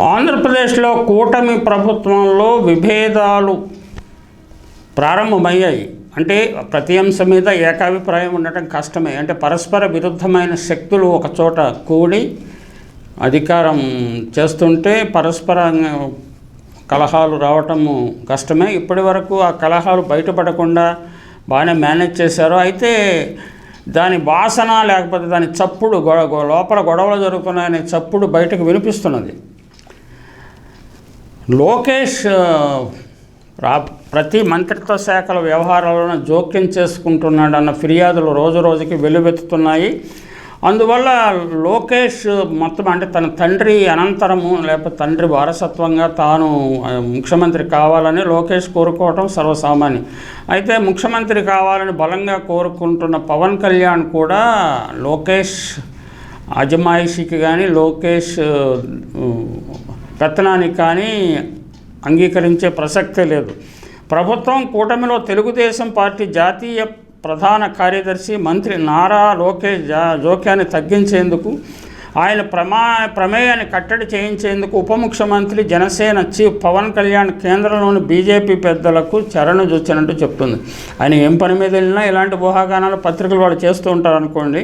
ఆంధ్రప్రదేశ్లో కూటమి ప్రభుత్వంలో విభేదాలు ప్రారంభమయ్యాయి. అంటే ప్రతి అంశం మీద ఏకాభిప్రాయం ఉండటం కష్టమే. అంటే పరస్పర విరుద్ధమైన శక్తులు ఒక చోట కూడి అధికారం చేస్తుంటే పరస్పర కలహాలు రావటము కష్టమే. ఇప్పటి వరకు ఆ కలహాలు బయటపడకుండా బాగానే మేనేజ్ చేశారు. అయితే దాని వాసన లేకపోతే దాని చప్పుడు గొ లోపల గొడవలు జరుగుతున్నాయనే చప్పుడు బయటకు వినిపిస్తున్నది. లోకేష్ రా- ప్రతి మంత్రిత్వ శాఖల వ్యవహారాలను జోక్యం చేసుకుంటున్నాడన్న ఫిర్యాదులు రోజు రోజుకి వెలువెత్తుతున్నాయి. అందువల్ల లోకేష్ మొత్తం అంటే తన తండ్రి అనంతరము లేకపోతే తండ్రి వారసత్వంగా తాను ముఖ్యమంత్రి కావాలని లోకేష్ కోరుకోవటం సర్వసామాన్యం. అయితే ముఖ్యమంత్రి కావాలని బలంగా కోరుకుంటున్న పవన్ కళ్యాణ్ కూడా లోకేష్ అజమాయిషికి కానీ లోకేష్ పెత్తనానికి కానీ అంగీకరించే ప్రసక్తే లేదు. ప్రభుత్వం కూటమిలో తెలుగుదేశం పార్టీ జాతీయ ప్రధాన కార్యదర్శి మంత్రి నారా లోకేష్ జా జోక్యాన్ని తగ్గించేందుకు ఆయన ప్రమా ప్రమేయాన్ని కట్టడి చేయించేందుకు ఉప ముఖ్యమంత్రి జనసేన చీఫ్ పవన్ కళ్యాణ్ కేంద్రంలోని బీజేపీ పెద్దలకు చరణు చూచినట్టు చెప్తుంది. ఆయన ఏం పని మీద వెళ్ళినా ఇలాంటి ఊహాగానాలు పత్రికలు వాళ్ళు చేస్తూ ఉంటారు అనుకోండి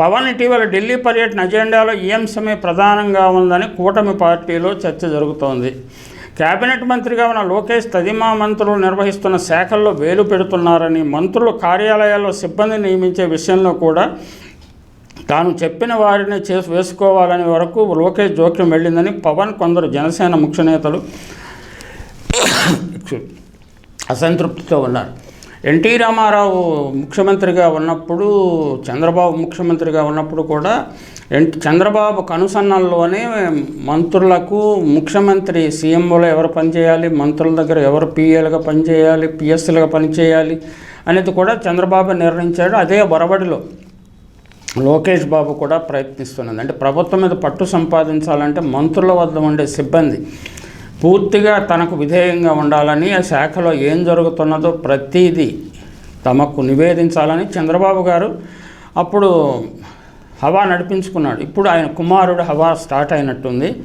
పవన్ ఇటీవల ఢిల్లీ పర్యటన అజెండాలో ఈ అంశమే ప్రధానంగా ఉందని కూటమి పార్టీలో చర్చ జరుగుతోంది. కేబినెట్ మంత్రిగా ఉన్న లోకేష్ తదిమా మంత్రులు నిర్వహిస్తున్న శాఖల్లో వేలు పెడుతున్నారని మంత్రులు కార్యాలయాల్లో సిబ్బంది నియమించే విషయంలో కూడా తాను చెప్పిన వారిని చేసి వేసుకోవాలని వరకు లోకేష్ జోక్యం వెళ్ళిందని పవన్ కొందరు జనసేన ముఖ్య నేతలు అసంతృప్తితో ఉన్నారు. ఎన్టీ రామారావు ముఖ్యమంత్రిగా ఉన్నప్పుడు చంద్రబాబు ముఖ్యమంత్రిగా ఉన్నప్పుడు కూడా ఎన్ చంద్రబాబు కనుసన్నల్లోనే మంత్రులకు ముఖ్యమంత్రి సీఎంఓలో ఎవరు పనిచేయాలి మంత్రుల దగ్గర ఎవరు పిఏలుగా పనిచేయాలి పిఎస్సీలుగా పనిచేయాలి అనేది కూడా చంద్రబాబు నిర్ణయించాడు. అదే బొరబడిలో లోకేష్ బాబు కూడా ప్రయత్నిస్తున్నది. అంటే ప్రభుత్వం మీద పట్టు సంపాదించాలంటే మంత్రుల వద్ద ఉండే సిబ్బంది పూర్తిగా తనకు విధేయంగా ఉండాలని ఆ శాఖలో ఏం జరుగుతున్నదో ప్రతిదీ తమకు నివేదించాలని చంద్రబాబు గారు అప్పుడు హవా నడిపించుకున్నాడు. ఇప్పుడు ఆయన కుమారుడు హవా స్టార్ట్ అయినట్టుంది.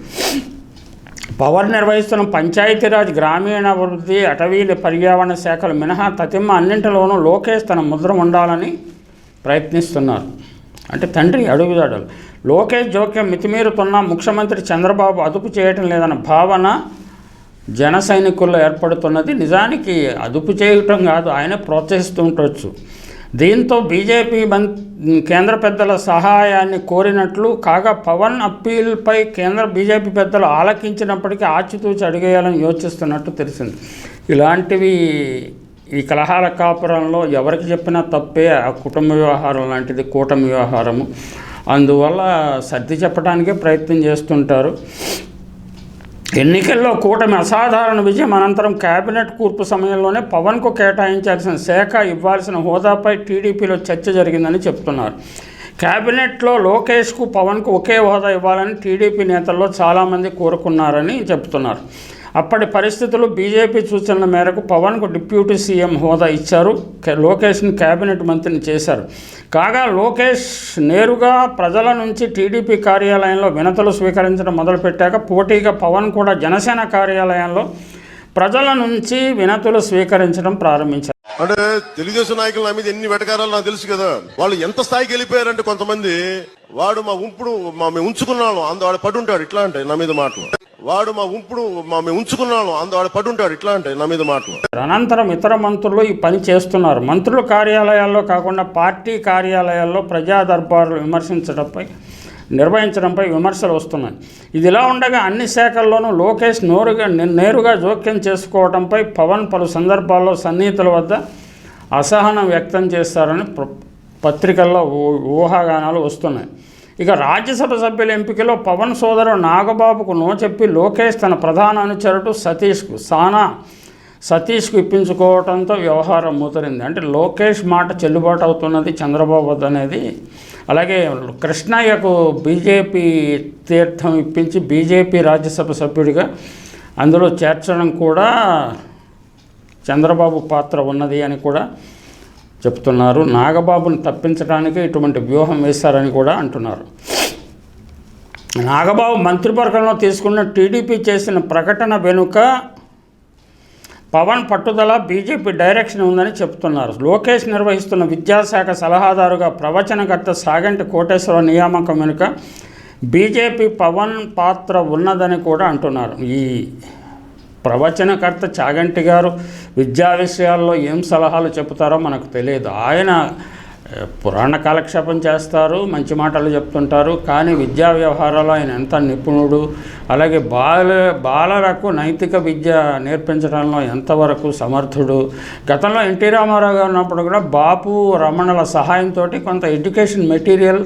పవర్ నిర్వహిస్తున్న పంచాయతీరాజ్ గ్రామీణాభివృద్ధి అటవీలు పర్యావరణ శాఖలు మినహా తతిమ్మ అన్నింటిలోనూ లోకేష్ తన ముద్ర ఉండాలని ప్రయత్నిస్తున్నారు. అంటే తండ్రి అడుగుదాడలు లోకేష్ జోక్యం మితిమీరుతున్న ముఖ్యమంత్రి చంద్రబాబు అదుపు చేయటం లేదన్న భావన జన సైనికుల్లో ఏర్పడుతున్నది. నిజానికి అదుపు చేయటం కాదు ఆయన ప్రోత్సహిస్తూ ఉండొచ్చు. దీంతో బీజేపీ మం కేంద్ర పెద్దల సహాయాన్ని కోరినట్లు కాగా పవన్ అప్పీల్పై కేంద్ర బీజేపీ పెద్దలు ఆలకించినప్పటికీ ఆచితూచి అడిగేయాలని యోచిస్తున్నట్టు తెలిసింది. ఇలాంటివి ఈ కలహాల కాపురంలో ఎవరికి చెప్పినా తప్పే ఆ కుటుంబ వ్యవహారం లాంటిది కూటమి వ్యవహారము. అందువల్ల సర్ది చెప్పడానికే ప్రయత్నం చేస్తుంటారు. ఎన్నికల్లో కూటమి అసాధారణ విజయం అనంతరం కేబినెట్ కూర్పు సమయంలోనే పవన్కు కేటాయించాల్సిన శాఖ ఇవ్వాల్సిన హోదాపై టీడీపీలో చర్చ జరిగిందని చెప్తున్నారు. కేబినెట్లో లోకేష్కు పవన్కు ఒకే హోదా ఇవ్వాలని టీడీపీ నేతల్లో చాలామంది కోరుకున్నారని చెప్తున్నారు. అప్పటి పరిస్థితులు బీజేపీ సూచనల మేరకు పవన్కు డిప్యూటీ సీఎం హోదా ఇచ్చారు. కే- లోకేష్ని కేబినెట్ మంత్రిని చేశారు. కాగా లోకేష్ నేరుగా ప్రజల నుంచి టీడీపీ కార్యాలయంలో వినతులు స్వీకరించడం మొదలుపెట్టాక పోటీగా పవన్ కూడా జనసేన కార్యాలయంలో ప్రజల నుంచి వినతులు స్వీకరించడం ప్రారంభించారు. అంటే తెలుగుదేశం నాయకులు నా మీద ఎన్ని వెటకారాలు నాకు తెలుసు కదా. వాళ్ళు ఎంత స్థాయికి వెళ్ళిపోయారంటే కొంతమంది వాడు మా ఉంపుడు మా మేము ఉంచుకున్నాను. అందు వాడు పడుంటాడు. ఇట్లా అంటే నా మీద మాటలు. వాడు మా ఉంపుడు మా మేము ఉంచుకున్నాను. అందు వాడు పడుంటాడు. ఇట్లా అంటే నా మీద మాటలు. అనంతరం ఇతర మంత్రులు ఈ పని చేస్తున్నారు. మంత్రుల కార్యాలయాల్లో కాకుండా పార్టీ కార్యాలయాల్లో ప్రజా దర్బారులు విమర్శించడంపై నిర్వహించడంపై విమర్శలు వస్తున్నాయి. ఇదిలా ఉండగా అన్ని శాఖల్లోనూ లోకేష్ నోరుగా నే- నేరుగా జోక్యం చేసుకోవడంపై పవన్ పలు సందర్భాల్లో సన్నిహితుల వద్ద అసహనం వ్యక్తం చేస్తారని పత్రికల్లో ఊహాగానాలు వస్తున్నాయి. ఇక రాజ్యసభ సభ్యుల ఎంపికలో పవన్ సోదరు నాగబాబుకు నో చెప్పి లోకేష్ తన ప్రధాన అనుచరుడు సతీష్కు సానా సతీష్కు ఇప్పించుకోవడంతో వ్యవహారం మూతరింది. అంటే లోకేష్ మాట చెల్లుబాటు అవుతున్నది చంద్రబాబు వద్ద అనేది. అలాగే కృష్ణయ్యకు బీజేపీ తీర్థం ఇప్పించి బీజేపీ రాజ్యసభ సభ్యుడిగా అందులో చేర్చడం కూడా చంద్రబాబు పాత్ర ఉన్నది అని కూడా చెప్తున్నారు. నాగబాబును తప్పించడానికి ఇటువంటి వ్యూహం వేశారని కూడా అంటున్నారు. నాగబాబు మంత్రివర్గంలో తీసుకున్న టీడీపీ చేసిన ప్రకటన వెనుక పవన్ పట్టుదల బీజేపీ డైరెక్షన్ ఉందని చెప్తున్నారు. లోకేష్ నిర్వహిస్తున్న విద్యాశాఖ సలహాదారుగా ప్రవచనకర్త సాగంటి కోటేశ్వర నియామకం వెనుక బీజేపీ పవన్ పాత్ర ఉన్నదని కూడా అంటున్నారు. ఈ ప్రవచనకర్త చాగంటి గారు విద్యా విషయాల్లో ఏం సలహాలు చెబుతారో మనకు తెలియదు. ఆయన పురాణ కాలక్షేపం చేస్తారు మంచి మాటలు చెప్తుంటారు కానీ విద్యా వ్యవహారాలు ఆయన ఎంత నిపుణుడు అలాగే బాల బాలలకు నైతిక విద్య నేర్పించడంలో ఎంతవరకు సమర్థుడు. గతంలో ఎన్టీ రామారావు గారు ఉన్నప్పుడు కూడా బాపు రమణల సహాయంతో కొంత ఎడ్యుకేషన్ మెటీరియల్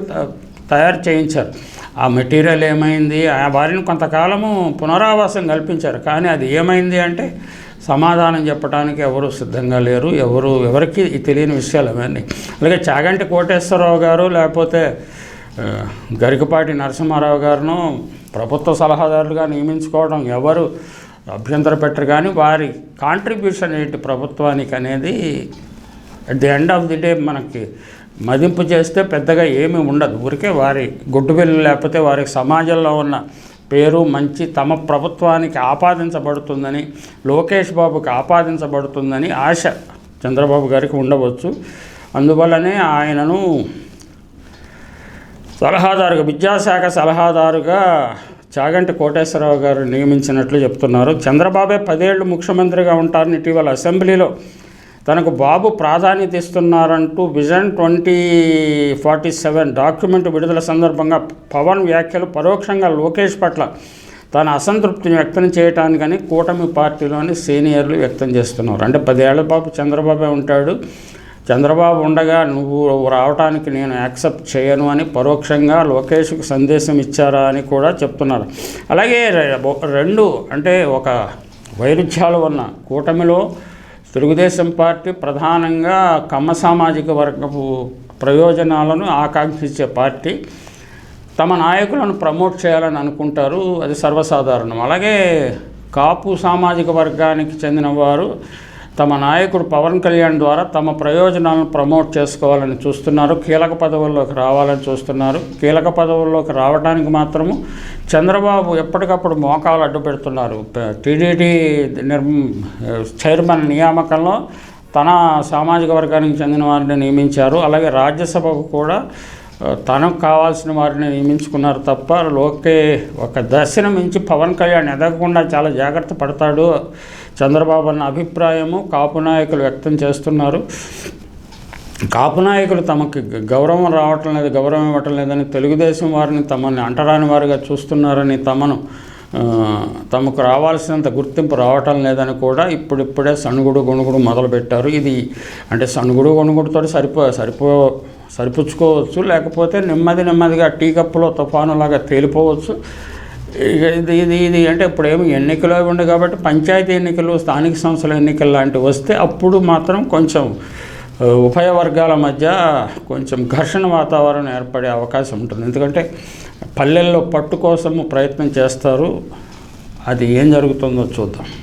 తయారు చేయించారు. ఆ మెటీరియల్ ఏమైంది? ఆ వారిని కొంతకాలము పునరావాసం కల్పించారు. కానీ అది ఏమైంది అంటే సమాధానం చెప్పడానికి ఎవరు సిద్ధంగా లేరు. ఎవరు ఎవరికి తెలియని విషయాలు అవన్నీ. అలాగే చాగంటి కోటేశ్వరరావు గారు లేకపోతే గరికపాటి నరసింహారావు గారును ప్రభుత్వ సలహాదారులుగా నియమించుకోవడం ఎవరు అభ్యంతర పెట్టరు కానీ వారి కాంట్రిబ్యూషన్ ఏంటి ప్రభుత్వానికి అనేది at the end of the day మనకి మదింపు చేస్తే పెద్దగా ఏమీ ఉండదు. ఊరికే వారి గుడ్డుబిల్లు లేకపోతే వారికి సమాజంలో ఉన్న పేరు మంచి తమ ప్రభుత్వానికి ఆపాదించబడుతుందని లోకేష్ బాబుకి ఆపాదించబడుతుందని ఆశ చంద్రబాబు గారికి ఉండవచ్చు. అందువల్లనే ఆయనను సలహాదారుగా విద్యాశాఖ సలహాదారుగా చాగంటి కోటేశ్వరరావు గారు నియమించినట్లు చెప్తున్నారు. చంద్రబాబే పదేళ్ళు ముఖ్యమంత్రిగా ఉంటారని ఇటీవల అసెంబ్లీలో తనకు బాబు ప్రాధాన్యత ఇస్తున్నారంటూ vision twenty forty seven document విడుదల సందర్భంగా పవన్ వ్యాఖ్యలు పరోక్షంగా లోకేష్ పట్ల తన అసంతృప్తిని వ్యక్తం చేయటానికని కూటమి పార్టీలోని సీనియర్లు వ్యక్తం చేస్తున్నారు. అంటే పదేళ్ళ బాబు చంద్రబాబే ఉంటాడు. చంద్రబాబు ఉండగా నువ్వు రావడానికి నేను యాక్సెప్ట్ చేయను అని పరోక్షంగా లోకేష్కు సందేశం ఇచ్చారా అని కూడా చెప్తున్నారు. అలాగే రెండు అంటే ఒక వైరుధ్యాలు ఉన్న కూటమిలో తెలుగుదేశం పార్టీ ప్రధానంగా కమ్మ సామాజిక వర్గపు ప్రయోజనాలను ఆకాంక్షించే పార్టీ. తమ నాయకులను ప్రమోట్ చేయాలని అనుకుంటారు. అది సర్వసాధారణం. అలాగే కాపు సామాజిక వర్గానికి చెందిన వారు తమ నాయకుడు పవన్ కళ్యాణ్ ద్వారా తమ ప్రయోజనాలను ప్రమోట్ చేసుకోవాలని చూస్తున్నారు. కీలక పదవుల్లోకి రావాలని చూస్తున్నారు. కీలక పదవుల్లోకి రావడానికి మాత్రము చంద్రబాబు ఎప్పటికప్పుడు మోకాలు అడ్డు పెడుతున్నారు. టీడీటీ నిర్ చైర్మన్ నియామకంలో తన సామాజిక వర్గానికి చెందిన వారిని నియమించారు. అలాగే రాజ్యసభకు కూడా తనకు కావాల్సిన వారిని నియమించుకున్నారు తప్ప లోకే ఒక దశను మించి పవన్ కళ్యాణ్ ఎదగకుండా చాలా జాగ్రత్త పడతాడు చంద్రబాబు అన్న అభిప్రాయము కాపు నాయకులు వ్యక్తం చేస్తున్నారు. కాపు నాయకులు తమకి గౌరవం రావటం లేదు గౌరవం ఇవ్వటం లేదని తెలుగుదేశం వారిని తమని అంటరాని వారిగా చూస్తున్నారని తమను తమకు రావాల్సినంత గుర్తింపు రావటం లేదని కూడా ఇప్పుడిప్పుడే సణుగుడు గొణుగుడు మొదలుపెట్టారు. ఇది అంటే సణుగుడు గొణుగుడుతో సరిపో సరిపో సరిపుచ్చుకోవచ్చు లేకపోతే నెమ్మది నెమ్మదిగా టీ కప్పులో తుఫానులాగా తేలిపోవచ్చు. ఇది ఇది ఇది అంటే ఇప్పుడు ఏమి ఎన్నికలు ఉండే కాబట్టి పంచాయతీ ఎన్నికలు స్థానిక సంస్థల ఎన్నికలు లాంటివి వస్తే అప్పుడు మాత్రం కొంచెం ఉభయ వర్గాల మధ్య కొంచెం ఘర్షణ వాతావరణం ఏర్పడే అవకాశం ఉంటుంది. ఎందుకంటే పల్లెల్లో పట్టు కోసము ప్రయత్నం చేస్తారు. అది ఏం జరుగుతుందో చూద్దాం.